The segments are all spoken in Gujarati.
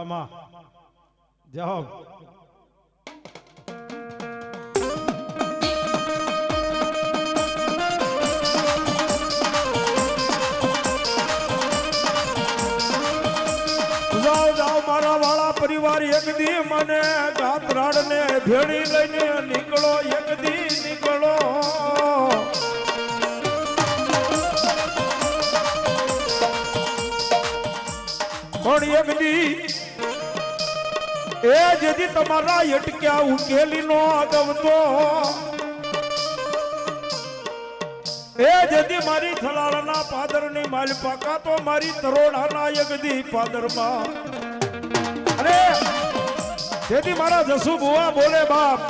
વામા મારા વાળા પરિવાર, એક દી મને ગાતરાડ ને ભેળી લઈને નીકળો, એક દી નીકળો. એ જેથી તમારા હટક્યા ઉકેલી નો આગવતો એ જેથી મારી થલાળાના પાદરની માલ પાકા તો મારી તરોડાના યગદી પાદરમાં. અરે જેથી મારા જસુ બુવા બોલે, બાપ,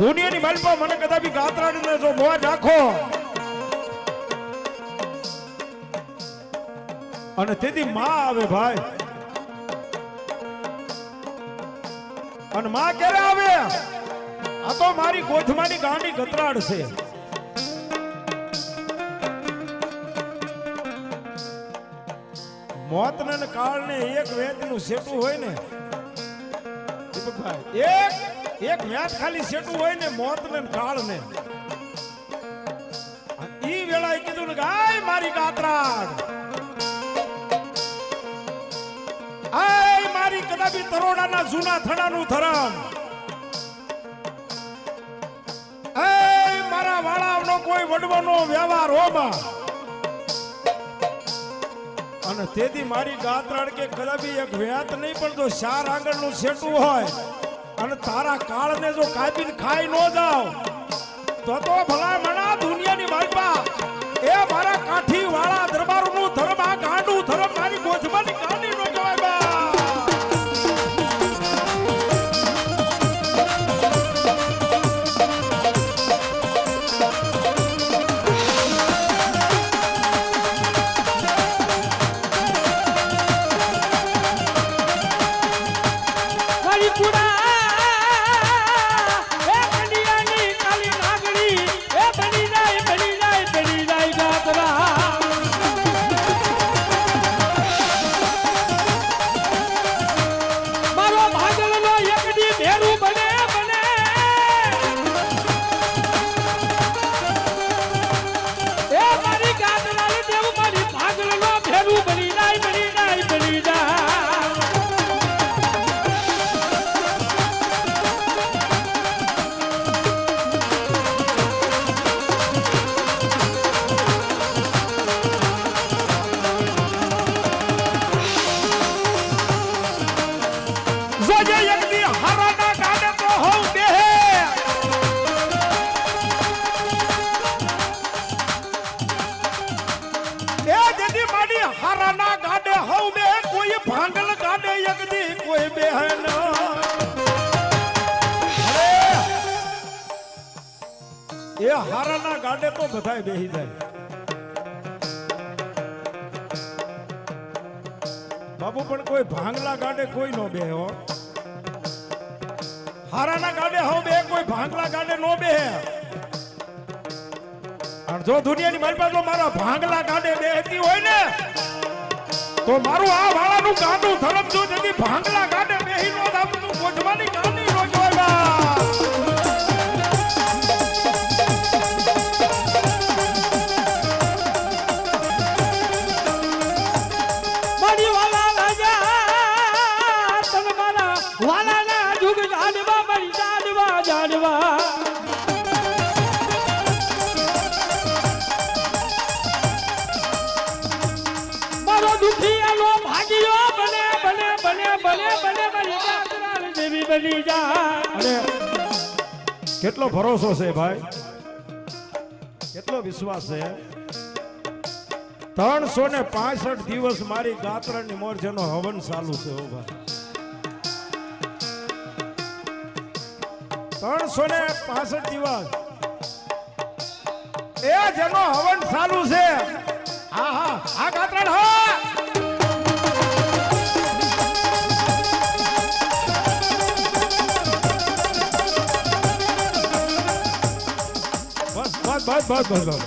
દુનિયાની માલપા મને કદાપી ગાતરાડીને જો મોવા નાખો અને તેથી માં આવે ભાઈ. અને માં ક્યારે આવે? આ તો મારી ગોઠમાની ગાંડી ગતરાડ છે. મોતને ને કાળને એક વેદનું સેટું હોય ને દીપકભાઈ એક એક વેદ ખાલી સેટું હોય ને મોતને ને કાળને ઈ વેળાએ કીધું ને ગાય મારી ગાતરાડ મારી કદાપી તરોડાના જૂના થડાનું ધરમ. એ મારા વાળાનો કોઈ વડવાનો વ્યવહાર હોમાં અને તેથી મારી ગાતરાડ કે કદાપી એક વ્યાત નહીં, પણ જો ચાર આંગળનું સેટું હોય અને તારા કાળને જો કાપીને ખાઈ ન જાવ, તો તો ભલા મણા માડી ગાડે હોવ મે કોઈ ભાંગલ ગાડે એકદી કોઈ બેહન. એ હારાના ગાડે તો બધાય બેહી જાય. બાબુ, પણ કોઈ ભાંગલા ગાડે કોઈ નો બે હો. હારાના ગાડે હો બે, કોઈ ભાંગલા ગાડે નો બે જો દુનિયાની મારી પાસે મારા ભાંગલા ગાડે બેહતી હોય ને તો મારું આ વાળાનું ગાડું ધરમજો જેથી ભાંગલા ગાડે બેહી નો દામતું ગોઠવાની ગાડી બની જા કેટલો ભરોસો છે ભાઈ? કેટલો વિશ્વાસ છે? ત્રણસો ને પાસઠ દિવસ મારી ગાત્રની મોરજનો હવન ચાલુ છે ત્રણસો ને પાસઠ દિવસ. એ જેનો હવન ચાલુ છે. હા હા આ ગાત્રણ હા! બસ બસ બસ.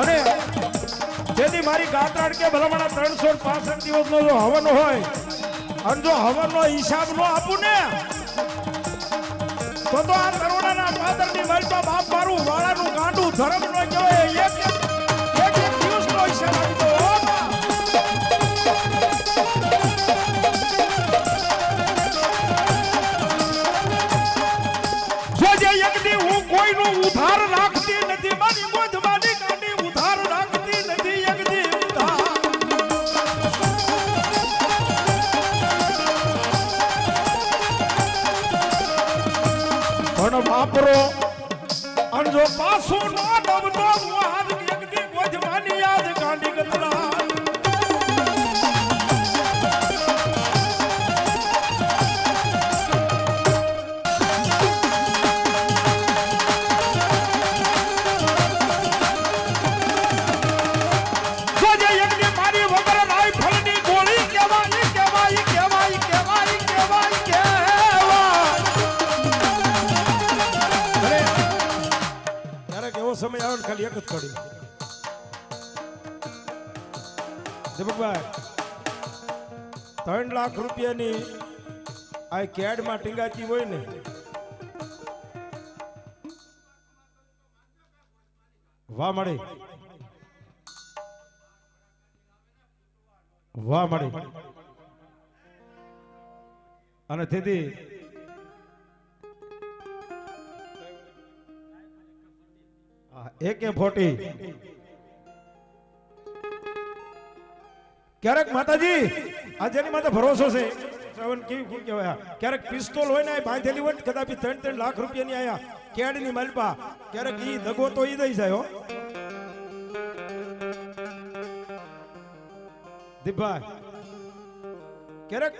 અને તેથી મારી ગાત્રાડ કે ભલામણા ત્રણસો પાસઠ દિવસનો જો હવન હોય, અને જો હવનનો હિસાબ નો આપું ને, તો તો આ કરોડાના પાદરની મલપા બાપ મારું વાળાનું ગાંડું ધર્મ નો પણ વાપરો. અને જો પાછું ના ડબતો હું આજ યજ્ઞી ગોધમાની યાદ કાઢી ગતરા મારી વગર રાઈફલની સમય આવે ખાલી એક જ કડી. દીપકભાઈ ત્રણ લાખ રૂપિયાની આ કેડમાં ટીંગાતી હોય ને, વાહ મળી વાહ મળી અને તેથી એકે ફોટી. ક્યારેક માતાજી, આ જેની માથે ભરોસો છે ક્યારેક પિસ્તોલ હોય ને આ બાંધેલી હોય કદાચ ત્રણ ત્રણ લાખ રૂપિયાની આયા કેડની મલપા. ક્યારેક ઈ દગો તો ઈ દઈ જાય, હો. દીપભાઈ, ક્યારેક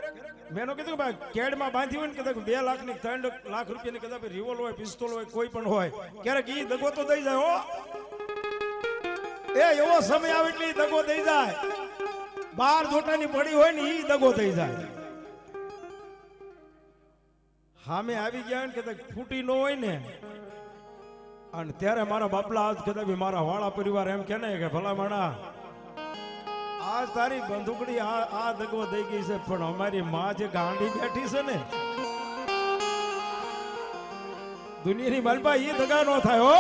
મેં કીધું ભાઈ, કેડમાં બાંધી હોય ને કદાચ બે લાખની ત્રણ લાખ રૂપિયાની કદાચ રિવોલ્વ હોય પિસ્તોલ હોય, કોઈ પણ હોય, ક્યારેક ઈ દગો તો દઈ જાય, હો. એ એવો સમય આવે એટલે દગો દઈ જાય. બાર જોટાની પડી હોય ને ઈ દગો થઈ જાય. હામે આવી ગયા ને કદાચ ફૂટી ન હોય ને, અને ત્યારે મારા બાપલા આજ કદાચ મારા વાળા પરિવાર એમ કે ને કે ભલા માણા આજ તારી બંદૂકડી આ દગો થઈ ગઈ છે, પણ અમારી માં જે ગાંડી બેઠી છે ને, દુનિયાની માલપા એ દગા નો થાય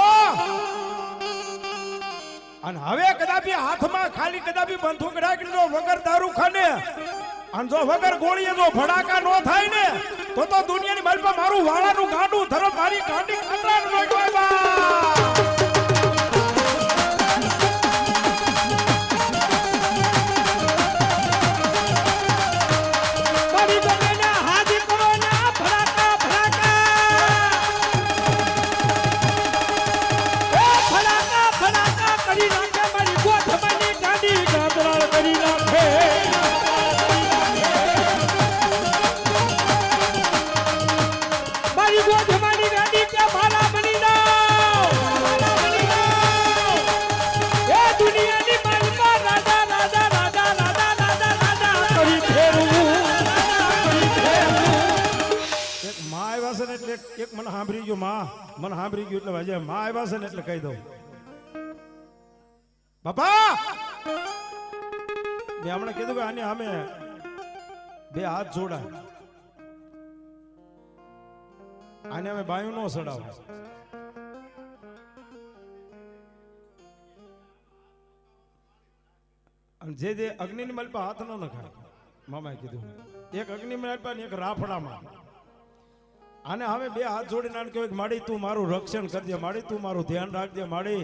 અને હવે કદાપી હાથમાં ખાલી કદાપી બંદૂક રાખી લો વગર દારૂ ખાને. અને જો વગર ગોળીએ જો ભડાકા નો થાય ને, તો તો દુનિયાની માલપા મારું વાળાનું ગાડું ધરમ મારી ગાંડી કાંતરાનું નો એક- મને સાંભળી ગયું, માં, મને સાંભળી ગયું એટલે ભાઈ માં આવ્યા છે ને એટલે કહી દઉં. બાપા! મેં હમણાં કીધું કે આને અમે બે હાથ જોડા આને અમે બાયું નો સડાવ. જે જે અગ્નિ મલપા હાથ ન નખાય, મામાએ કીધું. એક અગ્નિ મલપા ને એક રાફડામાં. આને હવે બે હાથ જોડીને આને કહેવાય માડી, તું મારું રક્ષણ કરજે, માડી, તું મારું ધ્યાન રાખજે, માડી.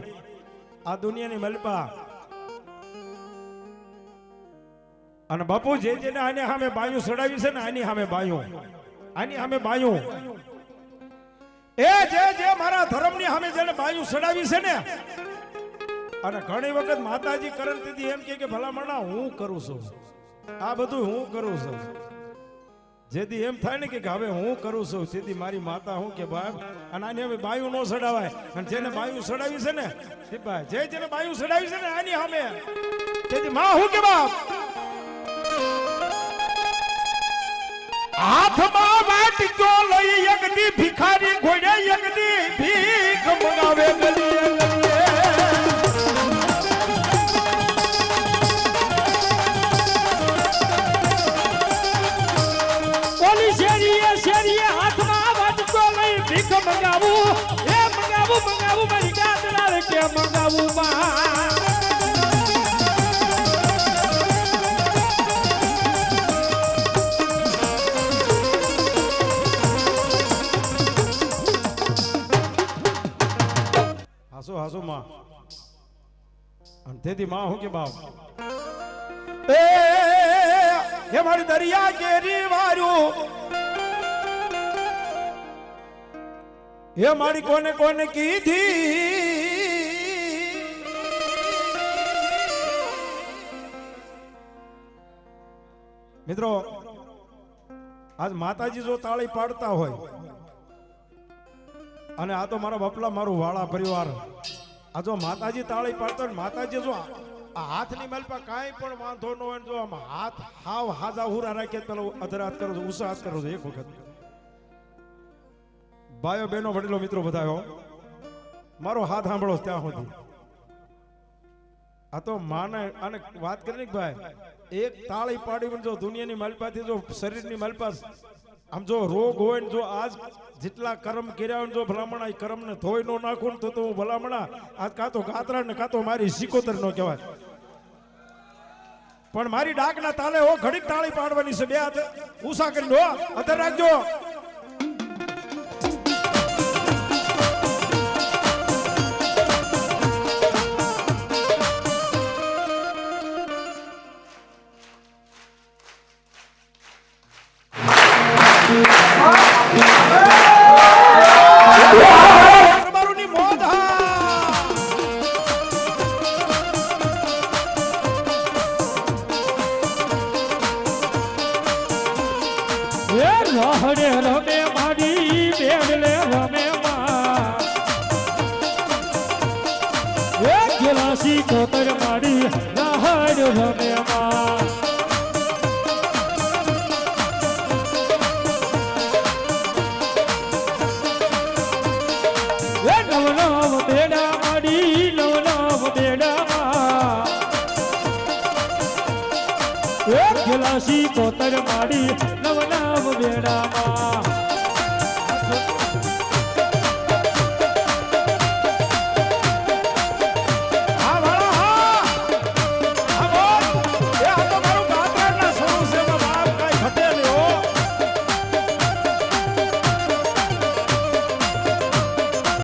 આ દુનિયાની મલપા. અને બાપુ, જે જેને આને સામે બાયું સડાવી છે ને આની સામે બાયું. આની સામે બાયું. એ જે જે મારા ધર્મની સામે જેને બાયું સડાવી છે ને, અને ઘણી વખત માતાજી કરણ દીદી એમ કે ભલામણા હું કરું છું. આ બધું હું કરું છું. જેથી એમ થાય ને કે હવે હું કરું છું. તેથી મારી માતા હું કે બાપ, અને આની હવે બાયું નો સડાવાય. અને જેને બાયું સડાવી છે ને બા- જે જેને બાયું સડાવી છે ને, આની સામે. તેથી માં હું કે બાપ? હાથમાં વાટકો લઈ યજ્ઞી ભિખારી ઘોડે યજ્ઞી ભીખ મંગાવે ગલીએ ઓલી શેરીએ શેરીએ હાથમાં વટકો લઈ ભીખ મંગાવું? એ મંગાવું મંગાવું, મારી ગાતરાળ કે મંગાવું હાસો હાસો, માં. અને તેથી માં હું કે બાપ? એ હે દરિયા કેરી વાર્યું હે મારી કોને કોને કીધી? મિત્રો, આજ માતાજી જો તાળી પાડતા હોય, અને આ તો મારા બાપલા મારું વાળા પરિવાર. આ જો માતાજી તાળી પાડતા માતાજી જો હાથની પર કાંઈ પણ વાંધો ન હોય જો આમ હાથ હાવ હાજા હુરા રાખે પેલો અધરાત કરો છો ઉષા કરો છો એક વખત. ભાઈઓ, બહેનો, વડીલો, મિત્રો બધાયો મારો હાથ સાંભળો ત્યાં સુધી. આ તો માને અને વાત કરી ને ભાઈ, એક તાળી પાડી જો દુનિયાની માલપાથી જો શરીરની માલપા આમ જો રોગ હોય ને જો આજ જેટલા કર્મ કર્યા હોય જો ભલામણ આ કર્મને ધોઈ નો નાખું તો તો ભલામણા આજ કાં તો ગાતરા ને કાં તો મારી સિકોતર નો કહેવાય. પણ મારી ડાકના તાલે હો, ઘડીક તાળી પાડવાની છે, બે હાથ. ઉષા કરીને હો અત્યારે રાખજો. રમે ગેલાસી કોતર માડી નવ નામ બેડામાં